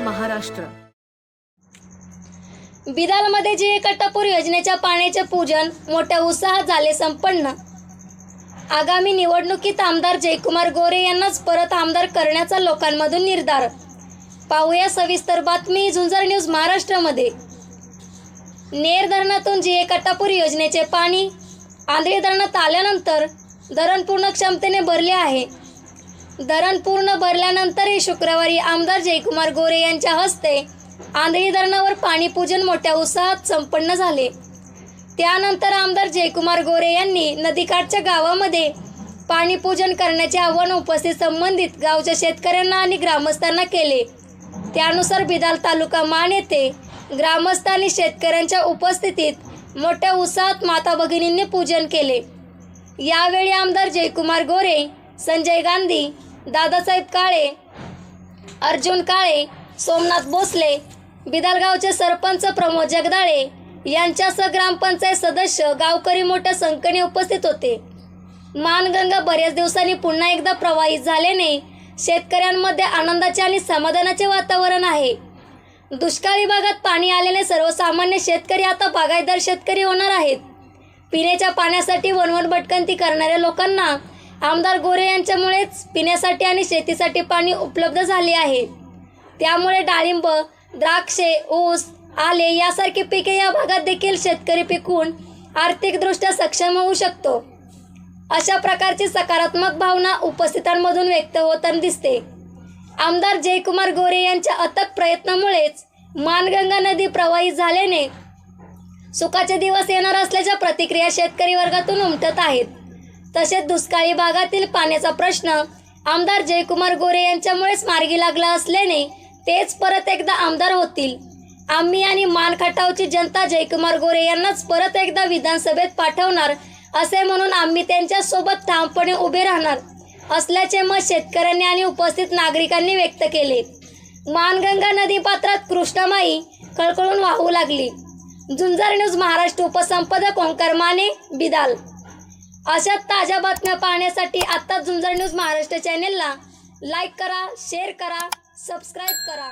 महाराष्ट्र. बिदालमध्ये जी कट्टापूर योजनेच्या पाण्याचे पूजन मोठ्या उत्साहात झाले संपन्न. आगामी निवडणुकीत आमदार जयकुमार गोरे यांनाच परत आमदार करण्याचा लोकांमधून निर्धार. पाहूया सविस्तर बातमी झुंजर न्यूज महाराष्ट्रामध्ये. नेर धरणातून जी ए योजनेचे पाणी आंध्रे धरणात आल्यानंतर धरण पूर्ण क्षमतेने भरले आहे. धरण पूर्ण भरल्यानंतरही शुक्रवारी आमदार जयकुमार गोरे यांच्या हस्ते आंधळी धरणावर पाणीपूजन मोठ्या उत्साहात संपन्न झाले. त्यानंतर आमदार जयकुमार गोरे यांनी नदीकाठच्या गावामध्ये पाणीपूजन करण्याचे आव्हान उपस्थित संबंधित गावच्या शेतकऱ्यांना आणि ग्रामस्थांना केले. त्यानुसार बिदाल तालुका मान येथे ग्रामस्थ आणि शेतकऱ्यांच्या उपस्थितीत मोठ्या उत्साहात माता भगिनींनी पूजन केले. यावेळी आमदार जयकुमार गोरे संजय गांधी दादासाहेब काळे अर्जुन काळे सोमनाथ भोसले बिदालगावचे सरपंच प्रमोद जगदाळे यांच्यासह ग्रामपंचायत सदस्य गावकरी मोठ्या संख्येने उपस्थित होते. मानगंगा बऱ्याच दिवसांनी पुन्हा एकदा प्रवाहित झाल्याने शेतकऱ्यांमध्ये आनंदाचे आणि समाधानाचे वातावरण आहे. दुष्काळी भागात पाणी आल्याने सर्वसामान्य शेतकरी आता बागायतदार शेतकरी होणार आहेत. पिण्याच्या पाण्यासाठी वणवण भटकंती करणाऱ्या लोकांना आमदार गोरे यांच्यामुळेच पिण्यासाठी आणि शेतीसाठी पाणी उपलब्ध झाले आहे. त्यामुळे डाळिंब द्राक्षे ऊस आले यासारखी पिके या भागात देखील शेतकरी पिकून आर्थिकदृष्ट्या सक्षम होऊ शकतो. अशा प्रकारची सकारात्मक भावना उपस्थितांमधून व्यक्त होताना दिसते. आमदार जयकुमार गोरे यांच्या अथक प्रयत्नामुळेच मानगंगा नदी प्रवाहित झाल्याने सुखाचे दिवस येणार असल्याच्या प्रतिक्रिया शेतकरी वर्गातून उमटत आहेत. तसेच दुष्काळी भागातील पाण्याचा प्रश्न आमदार जयकुमार गोरे यांच्यामुळेच मार्गी लागला असल्याने तेच परत एकदा आमदार होतील. आम्ही आणि मानखटावची जनता जयकुमार गोरे यांनाच परत एकदा विधानसभेत पाठवणार असे म्हणून आम्ही त्यांच्यासोबत ठामपणे उभे राहणार असल्याचे मत शेतकऱ्यांनी आणि उपस्थित नागरिकांनी व्यक्त केले. मानगंगा नदी पात्रात कृष्णामाई कळकळून वाहू लागली. झुंजार न्यूज महाराष्ट्र उपसंपादक ओंकार माने बिदाल. अशा ताज्या बातम्या पाहण्यासाठी आत्ता झुंजार न्यूज महाराष्ट्र चॅनेलला लाईक करा शेअर करा सबस्क्राईब करा.